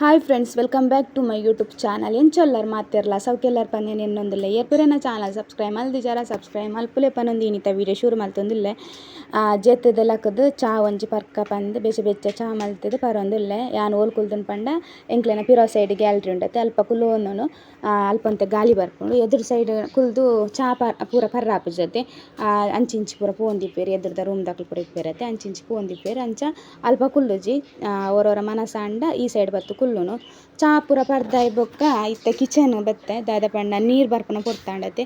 Hi friends welcome back to my YouTube channel ಎಂಚೊಲ್ಲರ್ ಮಾತಿರಲ್ಲ ಸೌಕೆಲ್ಲರ್ ಪನ್ನೇನು ಇನ್ನೊಂದಿಲ್ಲ ಏರ್ಪುರೇನ ಚಾನಲ್ ಸಬ್ಸ್ಕ್ರೈಬ್ ಮಲ್ದಿಜಾರ ಸಬ್ಸ್ಕ್ರೈಬ್ ಮಲ್ಪುಲೆ ಪನ್ನೊಂದು ಇನ್ನಿತ ವೀಡಿಯೋ ಶುರು ಮಲ್ತೊಂದಿಲ್ಲೆ ಹಾಕೋದು ಚಾ ಒಂಜಿ ಪರ್ಕ ಪಂದು ಬೆಚ್ಚ ಬೆಚ್ಚ ಚಾ ಮಲ್ತದು ಪರೊಂದಿಲ್ಲೆ ಯಾನ್ ಓಲ್ ಕುಲ್ದನ್ ಪಂಡ ಎಂಕ್ಲೆನ ಪಿರೋ ಸೈಡ್ ಗ್ಯಾಲರಿ ಉಂಡತ್ತೆ. ಅಲ್ಪ ಕುಲೋನು ಅಲ್ಪಂತೆ ಗಾಲಿ ಬರ್ಕೊಂಡು ಎದುರು ಸೈಡ್ ಕುಲ್ದು ಚಾ ಪರ್, ಪೂರ ಪರ್ರಾಪು ಜೊತೆ ಅಂಚಿಂಚಿ ಪೂರ ಪೋಂದಿಪ್ಪೇರು ಎದುರ್ದ ರೂಮ್ ದಾಖಲು ಪೂರ ಇಪ್ಪೇರತ್ತೆ. ಅಂಚಿಂಚಿ ಪೋಂದಿಪ್ಪೇರು ಅಂಚ ಅಲ್ಪ ಕುಲ್ಲುಜಿ ಅವರವರ ಮನಸ ಅಂಡ ಈ ಸೈಡ್ ಬತ್ತು ಕುಲ್ಲುನು. ಚಾ ಪೂರ ಪರ್ದಾಯ್ ಬೊಕ್ಕ ಇತ್ತ ಕಿಚನ್ ಬತ್ತೆ, ದಾದ ಪಂಡ ನೀರ್ ಬರ್ಪುನ ಪೊರ್ತಾಂಡತೆ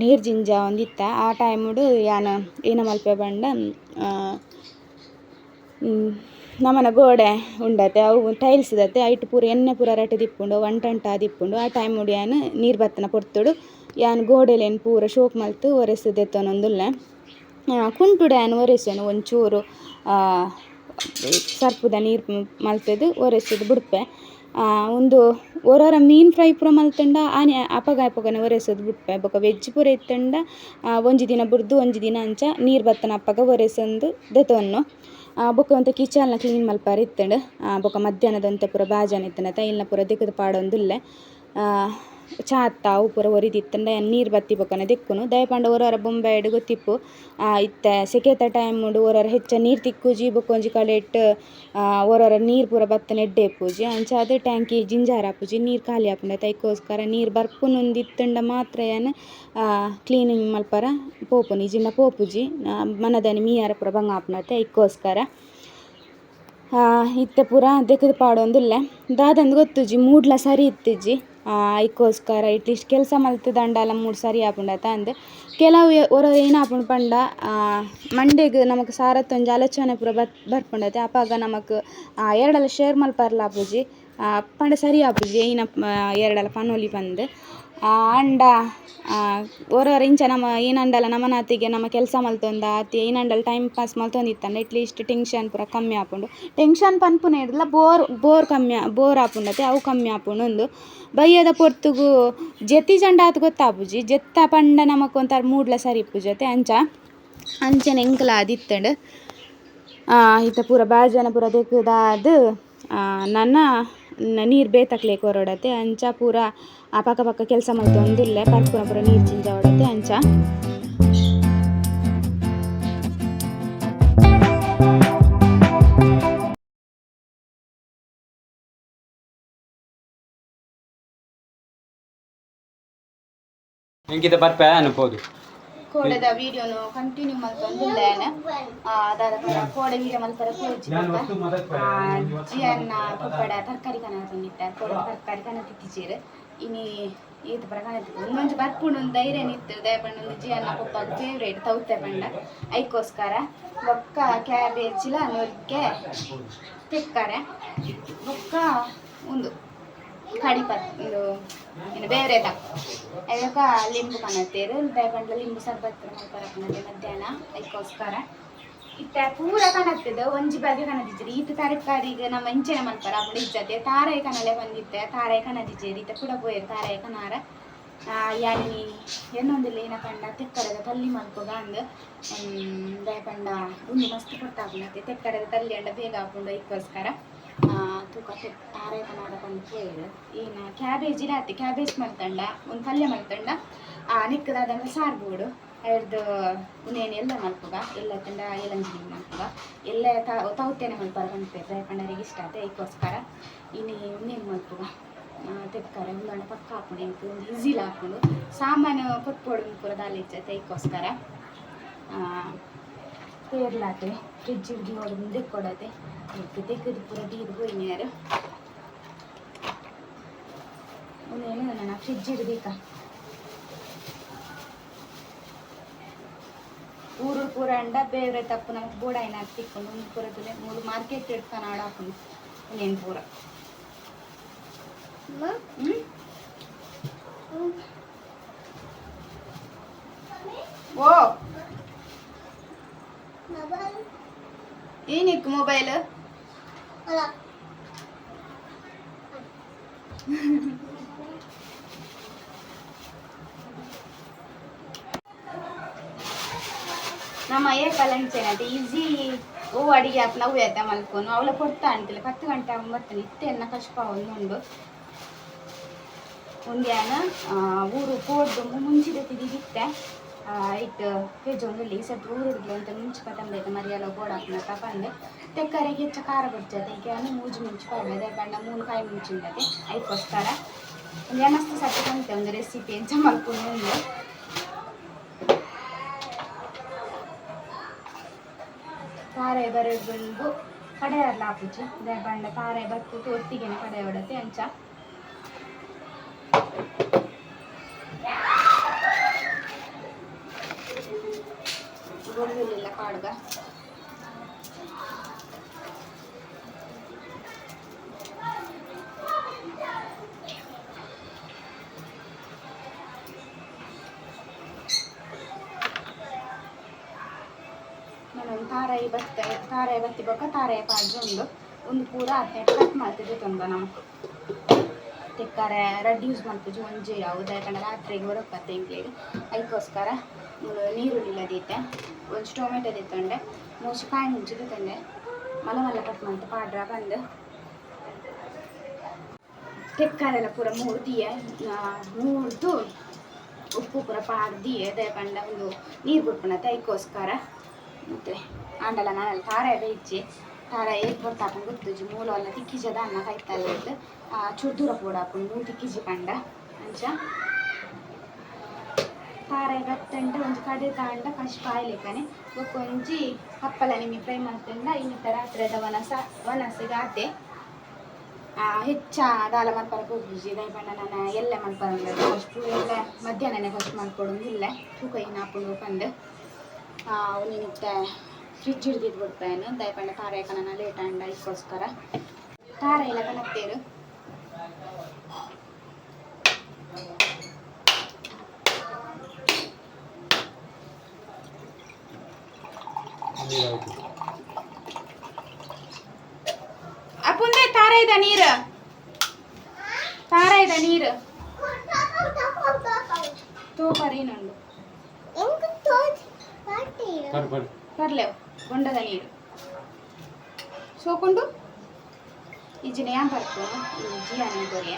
ನೀರ್ ಜಿಂಜ ಒಂದಿತ್ತ. ಆ ಟೈಮುಡು ಯಾನ ಏನ ಮಲ್ಪೆ ಪಂಡ ನಮನ ಗೋಡೆ ಉಂಡತೆ. ಅವು ಟೈಲ್ಸ್ ದತ್ತೆ ಐಟ್ ಪೂರ ಎಣ್ಣೆ ಪೂರ ರಟ್ಟ ದಿಪ್ಪುಂಡು ಒಂಟಂಟ ದಿಪ್ಪುಂಡು. ಆ ಟೈಮ್ ಯಾನ್ ನೀರ್ ಬತ್ತನ ಪೊರ್ತುಡು ಯಾನ್ ಗೋಡೆಲೇನು ಪೂರ ಶೋಕ್ ಮಲ್ತು ಒರೆಸ್ ದೆತ್ತೊಂದುಲ್ಲೆ ಕುಂಟುಡೆ ಯಾನ್ ಒರೆಸೆನು ಒಂಚೂರು ಸರ್ಪುದ ನೀರು ಮಲ್ತದ್ದು, ಒರೆಸುದು ಬಿಡ್ಪೆ ಉಂದು ಒರೊರ ಮೀನ್ ಫ್ರೈ ಪೂರ ಮಲ್ತಂಡ, ಆನೆ ಅಪಗ ಅಪಗನೆ ಒರೆಸೋದು ಬುಡ್ಪೆ ಬೊಕ ವೆಜ್ ಪೂರ ಇತ್ತಂಡ ಒಂಜಿ ದಿನ ಬುಡ್ದು, ಒಂಜಿ ದಿನ ಅಂಚ ನೀರು ಬತ್ತನ ಅಪ್ಪಗ ಒರೆಸೊಂದು ದೆತೊನ್ನು. ಬೊಕ ಒಂತೆ ಕಿಚನ್ನ ಕ್ಲೀನ್ ಮಲ್ಪಾರ ಇತ್ತಂಡು. ಬೊಕ ಮಧ್ಯಾಹ್ನದ ಒಂತೆ ಪೂರ ಬಾಜಾನ ಇತ್ತಂಡ, ತೈಲ್ನ ಪೂರ ದಿಕ್ಕದ ಪಾಡೊಂದುಲ್ಲೆ. ಚಾ ಅತ್ತ ಅವು ಪೂರ ಒರಿದಿತ್ತಂಡ ನೀರು ಬತ್ತಿ ದಿಕ್ಕುನು. ದಯಪಂಡ ಒರವರ ಬೊಂಬಾಯ್ಡ್ ಗೊತ್ತಿಪ್ಪು ಇತ್ತೆ ಸೆಕೆತ ಉಂಡು ಒರವರ ಹೆಚ್ಚ ನೀರು ತಿಕ್ಕುಜಿ ಒಂಜಿ ಕಡೆಟ್ ಒರವರ ನೀರು ಪೂರ ಬತ್ತನೆ ಎಡ್ಡೆ ಅಂಚ ಅದೇ ಟ್ಯಾಂಕಿ ಜಿಂಜಾರ ಆಪುಜಿ ನೀರು ಖಾಲಿ ಆಪುಂಡ ತೈಕೋಸ್ಕರ ನೀರು ಬರ್ಪುನೊಂದಿತ್ತಂಡ ಮಾತ್ರ ಯಾನ್ ಕ್ಲೀನಿಂಗ್ ಮಲ್ಪರ ಪೋಪುನಿ ಇಜಿಂಡ ಪೋಪುಜಿ. ಮನದನಿ ಮೀಯಾರ ಪೂರ ಬಂಗ ಆಪುನತೆ ಐಕೋಸ್ಕರ ಇತ್ತೆ ಪೂರ ದೆಕ್ಕುದು ಪಾಡೊಂದುಲ್ಲೆ. ದಾದಂದ್ ಗೊತ್ತುಜಿ, ಮೂಡ್ಲ ಸರಿ ಇತ್ತಿಜ್ಜಿ. ಐಕೋಸ್ಕರ ಇಟ್ಲಿಸ್ಟ್ ಕೆಲಸ ಮಲ್ತುದಂಡಲ ಮೂರು ಸರಿ ಆಪುಂಡತ ಅಂದ್. ಕೆಲವು ಒರ ಏನ್ ಆಪುಂಡು ಪಂಡ ಮಂಡೆಗ್ ನಮಕ್ ಸಾರತ್ತ ಒಂಜಿ ಆಲೋಚನೆ ಪೂರ ಬತ್ ಬರ್ಪುಂಡತೆ ಅಪಗ ನಮಕ್ ಎರಡಲ ಶೇರ್ ಮಲ್ಪರ್ಲಾಪುಜಿ ಪಂಡ ಸರಿ ಆಪುಜಿ ಏನ ಎರಡಲ ಪನೊಲಿ ಪಂದ್ ಆಂಡ ಒರೊರ ಇಂಚ ನಮ ಏನಂಡಲ ನಮನಾತಿಗೆ ನಮ ಕೆಲಸ ಮಲ್ತೊಂದ, ಆತಿ ಏನಂಡಲ ಟೈಮ್ ಪಾಸ್ ಮಲ್ತೊಂದಿತ್ತಂಡ ಎಟ್ಲೀಸ್ಟ್ ಟೆನ್ಷನ್ ಪೂರ ಕಮ್ಮಿ ಆಪುಂಡು. ಟೆನ್ಷನ್ ಪನ್ಪುನ ಇರ್ಲ ಬೋರ್ ಬೋರ್ ಕಮ್ಮಿ, ಬೋರ್ ಆಪುಂಡತೆ, ಅವು ಕಮ್ಮಿ ಆಪುಂಡು ಒಂದು. ಬಯ್ಯದ ಪೊರ್ತುಗು ಜೆತ್ತಿ ಜಂಡ ಆತು ಗೊತ್ತಾಪುಜಿ ಜೆತ್ತ ಪಂಡ ನಮಕ್ ಒಂಥರ ಮೂಡ್ಲ ಸರಿ ಇಪ್ಪುಜತೆ ಅಂಚ. ಅಂಚನೆ ಎಂಕಲ ಆದಿತ್ತಂಡ್ ಇತ್ತ ಪೂರ ಬಾಜನ ಪೂರ ದೆಕ್ಕುದಾದ್ ನನ್ನ ನೀರು ಬೇತಕ್ಲೆ ಹೊರಡತ್ತೆ ಅಂಚ ಪೂರ ಪಕ್ಕ ಪಕ್ಕ ಕೆಲಸ ಮಲ್ತೊಂದುಲ್ಲೆ ಪರ್ಪುನ ಪೂರ ನೀರು ಚಿಂಜ ಹೊಡತ್ತೆ ಅಂಚ. ಹೆಂಗಿದೆ ಬರ್ಪೆ ಅನ್ಬೋದು ಕೋಡೆದ ವಿಡಿಯೋನು ಕಂಟಿನ್ಯೂ ಮಲ್ತೊಂದುಲ್ಲೆ ದಾದ ಪಂಡ ಕೋಡೆ ವಿಡಿಯೋ ಮಲ್ಪರ ಕೂಜಿ ಜಿಯನ್ನ ಪುಪ್ಪಡ ತರಕಾರಿ ಕನ ತಂದಿಟ್ಟ ಕೋಡೆ ತರಕಾರಿ ಕನ ತಿಕ್ಕಿಚೀರ್ ಇನಿ ಈತ ಪರ ಕನ ತಿಕ್ಕು ಒಂದೊಂಜಿ ಬರ್ಪುಂಡು ಒಂದು ಧೈರ್ಯ ನಿತ್ತು ದಯಪಂಡ ಒಂದು ಜಿಯನ್ನ ಪಪ್ಪ ಫೇವ್ರೇಟ್ ತೌತೆ ಪಂಡ ಐಕೋಸ್ಕರ ಬೊಕ್ಕ ಕ್ಯಾಬೇಜಿಲ ನೊರ್ಕೆ ತಿಕ್ಕಾರೆ. ಬೊಕ್ಕ ಒಂದು ಕಡಿಪತ್ ಇದು ಏನು ಬೇರೆ ತಕ್ಕ ಅದಕ್ಕೆ ಲಿಂಬು ಕಾಣತ್ತೇರು ದಯಪಂಡ್ಲ ಲಿಂಬು ಸರ್ಬತ್ ಮಾಡ್ತಾರೆ ಕನತೆ ಮಧ್ಯಾಹ್ನ. ಅದಕ್ಕೋಸ್ಕರ. ಇತ್ತ ಪೂರ ಕನತ್ತದ ಒಂಜಿ ಬಗೆ ಕನದಿಜ್ಜರಿ ಈತ ತರಕಾರಿಗೆ ನಮ್ಮ ಇಂಚೆನೆ ಮಾಡ್ತಾರೆ. ಅಪ್ಪಡ ಇಜ್ಜತೆ ತಾರಾಯಿ ಕನಲೆ ಬಂದಿತ್ತೆ. ತಾರಾಯಿ ಕನದಿಜ್ಜೇರಿ ಇತ್ತ ಕೂಡ ಪೋಯರು ತಾರಾಯಿ ಆ ಯಾನಿ ಏನೊಂದಿಲ್ಲ ಏನ ಪಂಡ ತೆಕ್ಕರದ ತಲ್ಲಿ ಮಲ್ಪಗ ಅಂದ್ ಬೇಕಂಡ ಉಂದು ಮಸ್ತ್ ಕೊಟ್ಟಾಪುಂಡತೆ ತೆಕ್ಕರದ ತಲ್ಲಿ ಅಂಡ ಬೇಗ ಆಪುಂಡು ಅದಕ್ಕೋಸ್ಕರ ಕನಾಡ ಪಂಡ ಕ್ಯಾಬೇಜ್ ಕ್ಯಾಬೇಜ್ ಮಲ್ತಂಡ ಒಂದು ಪಲ್ಯ ಮಲ್ತಂಡ ನಿಕ್ಕದಾದಂಗ ಸಾರ್ಬೋಡು ಅದ್ರದ್ದು ಉನೇನು ಎಲ್ಲ ಮಲ್ಪುಗ ಎಲ್ಲ ತಂಡ ಏಲಂಜಿ ಮಲ್ಪುಗ ಎಲ್ಲ ತೌತೇನೆ ಮಲ್ಪಾರ ಬಂತೆ ಪಂಡರಿಗೆ ಇಷ್ಟ ಆತ ಅದಕ್ಕೋಸ್ಕರ ಇನ್ನು ಇನ್ನೇನು ಮಲ್ಪುಗ ತೆಕ್ಕಾರೆ ಒಂದಣ್ಣ ಪಕ್ಕ ಹಾಕೊಂಡು ಎಂಕು ಒಂದು ಹಿಜಿಲ್ ಹಾಕೊಂಡು ಸಾಮಾನು ಕೊಟ್ಬೋಡು ಪೂರ ದಾಲಿ ಇಚ್ಚತೆ ಅದಕ್ಕೋಸ್ಕರ. ಪೇರ್ಲಾತೆ ಫ್ರಿಜ್ ಹಿಡ್ದು ನೋಡಿ ಮುಂದೆ ಕೊಡತೆ ಅದಕ್ಕೆ ತೆಗೆದು ಪೂರ ಬೀದು ಹೋಯ್ನ್ಯಾರು ಒಂದೇನು ನನ್ನ ಫ್ರಿಜ್ ಹಿಡ್ದೀಕ ಊರು ಪೂರ ಅಂಡ ಬೇರೆ ತಪ್ಪು ನಮಗೆ ಬೋಡ ಏನ ತಿಕ್ಕೊಂಡು ಒಂದು ಪೂರದಲ್ಲಿ ಮೂರು ಮಾರ್ಕೆಟ್ ಇಡ್ತಾನೆ ಆಡ ಹಾಕೊಂಡು ಒಂದೇನು ಪೂರ ಹ್ಮ್ ಓ ಏನಿಕ್ಕು ಮೊಬೈಲ್ ನಮ್ಮ ಏ ಕಲಂಚೆನದು ಈಸಿ ಓ ಅಡಿಗೆ ಆಪ್ ನಾವು ಆಯ್ತಾ ಮಲ್ಕೊಂಡು ಅವಳ ಕೊಡ್ತಾ ಅಂತಿಲ್ಲ ಹತ್ತು ಗಂಟೆ ಆಗ ಬರ್ತಾನೆ ಇತ್ತೆ ಎನ್ನ ಕಷ್ಟ ಒಂದು ಒಂದ್ಯಾನ ಊರು ಕೋಡ್ದು ಮುಂಚಿದ ತಿದಿಗಿತ್ತೆ ಇಟ್ಟು ಪೇಜೊಂದಲ್ಲಿ ಸ್ವಲ್ಪ ಊರು ಹುಡುಗಿ ಅಂತ ಮುಂಚೆ ಕಟ್ಟಂಬೈತೆ ಮರಿಯಲ್ಲ ಗೋಡಾಕ್ನ ತಪಂದೆ ತೆಕ್ಕರೆಗೆ ಹೆಚ್ಚು ಖಾರ ಬಿಡ್ತದೆ ಈಗ ಮೂಜು ಮುಂಚೆ ಪಡ್ಲದೆ ಬಣ್ಣ ಮೂರು ಕಾಯಿ ಮುಂಚಿಂದದೆ ಅದಕ್ಕೋಸ್ಕರ ಒಂದು ಮಸ್ತ್ ಸತ್ತು ಬಂತೆ ಒಂದು ರೆಸಿಪಿ ಎಂಚ ಮಲ್ಕೊಂಡು ಒಂದು ತಾರೆ ಬರೋದು ಬಂದು ಕಡೆ ಅಲ್ಲ ಆಪುಜಿ ಅದೇ ಬಣ್ಣ ತಾರೆ ಬತ್ತು ಒಟ್ಟಿಗೆ ಕಡೆ ಹೊಡತೆ ಅಂಚ ನಾನೊಂದು ತಾರಾಯಿ ಬತ್ತ ತಾರಾಯಿ ಬತ್ತಿ ಬೊಕ್ಕ ತಾರಾಯಿ ಪಾಡ್ದು ಉಂಡು ಒಂದು ಪೂರ ಹದಿನೆಂಟು ಕಟ್ ಮಾಡ್ತಿದ್ದೆ ತಂದ ನಾವು ತಿಕ್ಕಾರೆ ರೆಡ್ ಯೂಸ್ ಮಾಡ್ತಿದ್ವಿ ಒಂಜಿ ಯಾವ್ದು ಯಾಕಂದ್ರೆ ರಾತ್ರಿಗೆ ಬರೋಕತ್ತೆ ಇಂಕ್ಲಿಗೆ ಅದಕ್ಕೋಸ್ಕರ ನೀರುಳ್ಳಿ ಇಲ್ಲದಿತ್ತೆ ಒಂದು ಟೊಮೆಟೊ ತಂಡೆ ಮೂಸಕಾಯಿ ಕಾಯಿ ಮುಂಚಿದ್ದು ತಂದೆ, ಮಲ ಮಲ ಕಟ್ ಮಾಡ್ತು ಪಾಡ್ರ ಬಂದು. ತೆಕ್ಕಾರೆಲ್ಲ ಪೂರ ಮೂರ್ದಿಯ ಮೂರ್ದು ಉಪ್ಪು ಪೂರ ಪಾಡ್ದಿ ಅದೇ ಪಂಡ ಒಂದು ನೀರು ಬಿಟ್ಬಿಡತ್ತೆ ತೈಕೋಸ್ಕರ ಮತ್ತೆ ಆಂಡಲ್ಲ ನಾನೆಲ್ಲ ತಾರ ಬೇಯಿಚ್ಚಿ ತಾರ ಏಕ್ ಬರ್ತಾಕೊಂಡು ಗೊತ್ತಿಜ್ಜಿ, ಮೂಲ ಎಲ್ಲ ತಿಕ್ಕಿಜದ ಅನ್ನ ಕಾಯ್ತಲ್ಲ ಇತ್ತು ಚುರ್ದೂರ ಪೂಡ ಹಾಕೊಂಡು ತಿಕ್ಕಿಜಿ ಪಂಡ ಅಂಚ. ತಾರ ಗತ್ತಂಡ ಒಂದು ಕಡೆ ತಾಂಡ ಫಸ್ಟ್ ಆಯ್ಲಿಕ್ಕನೆ ಒಂಜಿ ಹಪ್ಪಲ ನಿಮಗೆ ಫ್ರೈ ಮಾಡ್ತಂಡ ಇನ್ನಿತರ ಹತ್ರದ ವನಸ ವನಸಿಗೆ ಆತೆ. ಹೆಚ್ಚ ದಾಲ ಮಲ್ಪರ ಹೋಗ್ಬಿಜಿ ದಯಪಂಡ ನಾನು ಎಲ್ಲ ಮಲ್ಪರ ಫಸ್ಟು ಎಲ್ಲ ಮಧ್ಯಾಹ್ನನೇ ಫಸ್ಟ್ ಮಾಡ್ಕೊಡೋದು ಇಲ್ಲ. ತೂಕ ಏನು ಹಾಕೊಂಡು ಬಂದು ನಿನ್ನಿತ್ತ ಫ್ರಿಜ್ ಹಿಡ್ದಿದ್ದು ಬಿಡ್ಪೇನು ದಯಪಂಡ ತಾರ ನಾನು ಲೇಟ್ ಅಂಡ ಇದಕ್ಕೋಸ್ಕರ ತಾರ ಎಲ್ಲ ಕನತ್ತೇರು ಅಪ್ಪುಂದೆ ತಾರ ಇದ ನೀರು. ತಾರ ಇದ ನೀರು. ತೋಪರಿ ನಂದು. ಬರ್ ಬರ್ಲೇವು ಬೊಂಡದ ನೀರು. ಸೋಕೊಂಡು? ಈ ಜಿನ ಬರ್ತು ಅನ್ನ ಕೊರಿಯ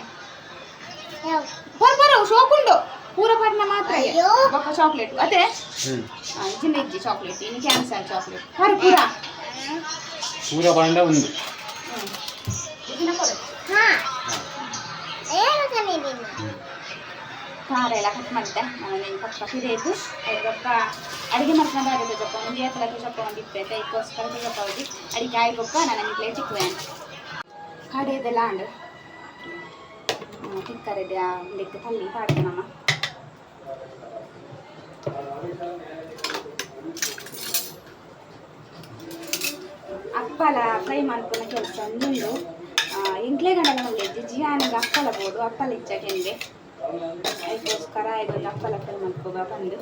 ಬರ್ ಬರೋ ಸೋಕೊಂಡು. ಪೂರ ಬರ್ನ ಮಾತ್ರ ಅಯ್ಯೋ. ಬೊಕ್ಕ ಚಾಕ್ಲೇಟ್ ಅದೇ ಹ್ಮ್ ಇಜಿನ ಇಜ್ಜಿ ಚಾಕ್ಲೇಟ್ ಇನ್ನು ಕ್ಯಾನ್ಸರ್ ಚಾಕ್ಲೇಟ್ ಬರ್ ಪೂರ ಪೂರ ಬಾಂಡ ಒಂದು ಹ್ಮ್. ಇಜಿನ ಕೊಡು ಖಾರ ಎಲ್ಲ ಕಟ್ ಮಾಡಿದ್ದೆ ನಾನು ನಿನ್ನ ಪಕ್ಕ ಹಿರಿಯದು ಅದಕ್ಕ ಅಡುಗೆ ಮಾಡ್ಕೊಂಡು ಆಗುತ್ತೆ ಜಪ್ಪ ಒಂದು ಏತರ ಜಪ್ಪ ಒಂದು ಇಪ್ಪೈತೆ ಇದಕ್ಕೋಸ್ಕರ ಜಪ್ಪ ಹೋಗಿ ಅಡಿಗೆ ಆಯ್ಗೊಕ್ಕ ನಾನು ನಿಮಗೆ ಚಿಕ್ಕುವೆ ಕಡೆದೆಲ್ಲ ಅಂಡು ತಿಕ್ಕರದೆ ಲೆಕ್ಕ ತಲ್ಲಿ ಪಾಡ್ದೆ ನಮ್ಮ ಅಪ್ಪಲ ಫ್ರೈ ಮಾಡ್ಕೊಳ ಕೆಲಸ ನಿಂದು ಇಂಕ್ಲೆ ಗಂಡನ ಹೊಲಿದ್ದು ಜಿಯಾನಿಗೆ ಅಪ್ಪಲ ಬೋಡು ಅಪ್ಪಲ ಇಚ್ಚಾಕೆಂದೆ ಅದಕ್ಕೋಸ್ಕರ ಇದೊಂದು ಅಪ್ಪಲ ಫ್ರೈ ಮಾಡ್ಕೋಬ ಬಂದು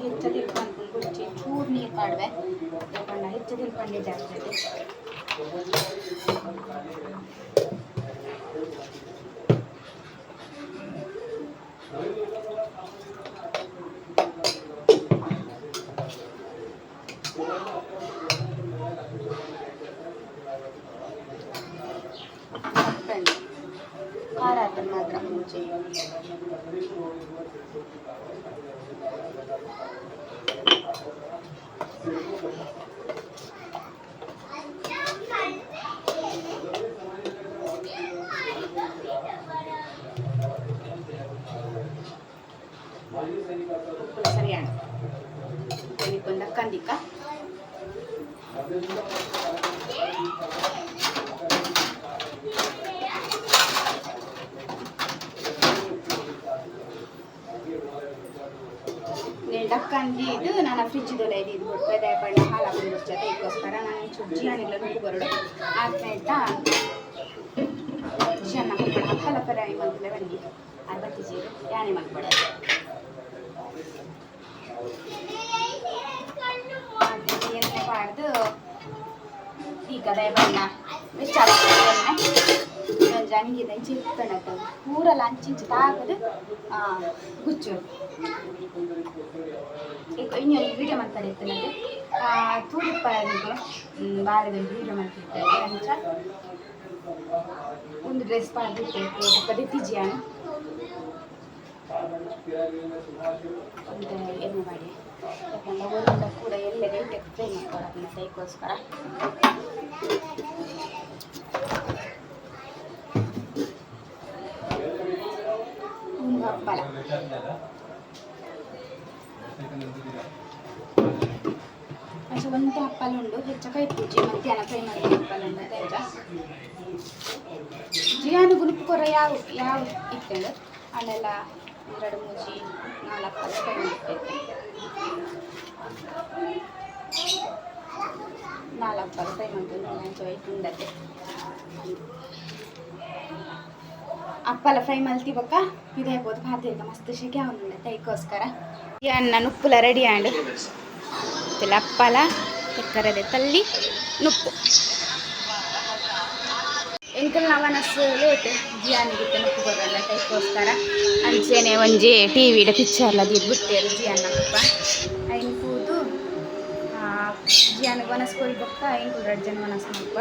ಹೆಚ್ಚ ತಿಳ್ಕೊಂಡು ಕುರ್ಚಿ ಚೂರು ನೀರು ಪಾಡ್ವೆ ಯಾಕಂಡ ಹೆಚ್ಚು ತಿಳ್ಕೊಂಡೆ ಜಾಸ್ತಿ ಫ್ರೆಂಡ್ ಖಾರ ಹಾಕೋದು ಮಾತ್ರ ಮುಂಚೆ ಉಪ್ಪು ಸರಿಯಾಣ ಇದಕ್ಕೊಂದು ಕಂದಿಕ್ಕ ಡಕ್ಕಂದಿ ಇದು ನನ್ನ ಫ್ರಿಜ್ದೆಲ್ಲ ಇದು ಬಿಡ್ತದೆ ಬಣ್ಣ ಹಾಲು ಹಾಕೊಂಡು ಜೊತೆ ಇದಕ್ಕೋಸ್ಕರ ನಾನು ಹನಿಲ್ಲ ನುಗ್ಗು ಬರೋಡು ಚೆನ್ನ ಹಾಕೊಂಡು ಹಪ್ಪಲ ಪರ ಮಂತ್ಲೆ ಬನ್ನಿ ಅರ್ಬತ್ತಿ ಜೀರು ಯಾನೆ ಮಾಡ್ಕೊಡ ಎಣ್ಣೆ ಪಾಡ್ದು ಈಗ ಬಣ್ಣ ಮಿಕ್ಸ್ ಎಣ್ಣೆ ಜನಿಗೆ ಇಂಚಿ ಇಪ್ಪಣದ್ದು ಪೂರಲ್ಲ ಅಂಚಿಂಚು ತಾಗದು ಗುಚ್ಚು ಈಗ ಇನ್ನೊಂದು ವಿಡಿಯೋ ಮಾಡ್ತಾರೆ ಇರ್ತೇನೆ ತೂರಿಪ್ಪ ಬಾರದಲ್ಲಿ ವಿಡಿಯೋ ಮಾಡ್ತಿರ್ತಾರೆ. ಅಂಚ ಒಂದು ಡ್ರೆಸ್ ಪಾಡಿತ್ತೆ ಪದೇ ತಿಜಿಯಾನು ಒಂದು ಏನು ಮಾಡಿ ಯಾಕಂದ್ರೆ ಒಂದು ಕೂಡ ಎಲ್ಲ ರೇಟ್ ಫ್ರೈ ಮಾಡ್ಕೊಳಕ್ಕೆ ಅದಕ್ಕೋಸ್ಕರ ಹಪ್ಪಳ ಅಷ್ಟು. ಒಂದು ಹಪ್ಪಳ ಉಂಡು ಹೆಚ್ಚು ಕೈ ಪೂಜೆ ಮಧ್ಯಾಹ್ನ ಫ್ರೈ ಮಾಡಿದ ಹಪ್ಪಳ ಉಂಡು ತೆಂಚ ಜಿಯಾನು ಗುರುಪು ಕೊರ ಯಾವ ಯಾವ ಇತ್ತೇಳು ಅಲ್ಲೆಲ್ಲ ಎರಡು ಮೂಜಿ, ನಾಲ್ಕು ಪಲ್ಯ ಫ್ರೈ ಮಾಡ್ತೈತೆ ನಾಲ್ಕು ಪಲ್ಯ ಫ್ರೈ ಮಾಡ್ತೀನಿ ಲಂಚ ವೈಟ್ ಉಂಡತ್ತೆ ಅಪ್ಪಲ ಫ್ರೈ ಮಲ್ತಿ ಬೊಕ್ಕ, ಇದು ಹಾಕೋದು ಪಾತ್ರೆಗೆ ಮಸ್ತ್ ಶೆಕೆ ಅವನುಂಡೆ ತೈಕೋಸ್ಕರ. ಈ ಅನ್ನ ನುಪ್ಪುಲ ರೆಡಿ ಆಂಡ್. ಅಪ್ಪಲ ತೆಕ್ಕರದೆ ತಲ್ಲಿ ನುಪ್ಪು. ಎಂಕಲ್ ನವನಸ್ ಲೇಟ್ ಜಿಯಾನಿಗಿತ್ತೆ ನುಪ್ಪು ಬರಲ್ಲ ತೈಕೋಸ್ಕರ ಅಂಚೆನೆ ಒಂಜಿ ಟಿ ವಿಡ ಪಿಕ್ಚರ್ಲ ದಿದ್ ಬಿಟ್ಟೇರು ಜಿಯಾನ ಉಪ್ಪ ಐನ್ ಕೂದು ಜಿಯಾನಿಗೆ ವನಸ್ ಕೊಯ್ ಬೊಕ್ಕ ಐನ್ ಎರಡು ಜನ ವನಸ್ ಮುಪ್ಪ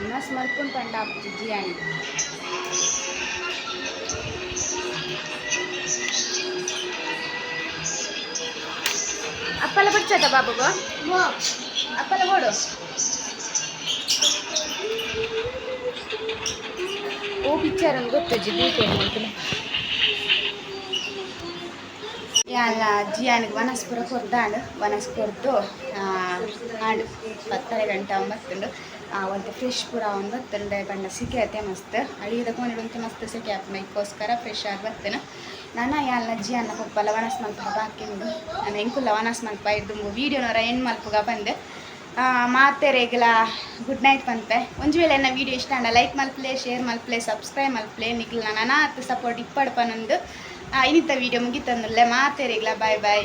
ವನಸ್ ಮಲ್ಕೊಂಡು ಪಂಡ ಆಗ್ಬಿಟ್ಟು ಜಿಯಾನಿ ಅಪ್ಪಲ ಬಿಡ್ಸದ ಬಾಬುಗೋ ಅಪ್ಪಲ ಓಡು ಓ ಪಿಕ್ಚರ್ ಗೊತ್ತಜ್ಜಿ ದೀಪೆ ಮಾಡ್ತೀನಿ ಯಾಲ ಜಿಯಾನಿಗೆ ವನಸ್ಪುರ ಕೊರ್ದಾಂಡು ವನಸ್ ಕೊರ್ದು ಆಂಡ್. ಪತ್ತರೆ ಗಂಟೆ ಒಂಬತ್ತುಂಡು. ಒಂದು ಫ್ರೆಶ್ ಪುರ ಒಂದು ಬತ್ತಂಡೆ ಬಣ್ಣ ಸಿಕ್ಕಿ ಅತ್ತೆ ಮಸ್ತ್. ಅಡಿಗೆ ತಗೊಂಡಿಡುವಂತೆ ಮಸ್ತ್ ಸಿಕ್ಕಿ ಆಪ್ ಮೈಕೋಸ್ಕರ ಫ್ರೆಶ್ ಆಗಿ ಬರ್ತೇನೆ. ನಾನು ಯಾಲ ಅನ್ನ ಪಪ್ಪ ವನಸ್ ಮಲ್ಪ ಹಬ್ಬ ಹಾಕಿಂದು ನಾನು ಎಂಕುಲ್ಲ ವನಸ್ ಮಲ್ಪ ಇದ್ದು ವೀಡಿಯೋನವರ ಏನು ಮಲ್ಪುಗ ಬಂದೆ. ಮಾತೆ ರೇಗಲ ಗುಡ್ ನೈಟ್ ಪಂಪೆ ಒಂದು ವೇಳೆ ನನ್ನ ವೀಡಿಯೋ ಇಷ್ಟ ಅಂಡ ಲೈಕ್ ಮಲ್ಪ್ಲೆ ಶೇರ್ ಮಲ್ಪ್ಲೆ ಸಬ್ಸ್ಕ್ರೈಬ್ ಮಲ್ಪ್ಲೆ ನಿಕ್ಲ ನನ್ನ ಸಪೋರ್ಟ್ ಇಪ್ಪಡ್ಪ ನಂದು. ಇನ್ನಿತ್ತ ವೀಡಿಯೋ ಮುಗಿತಂದುಲ್ಲೆ ಮಾತೆ ರೇಗಲ ಬಾಯ್ ಬಾಯ್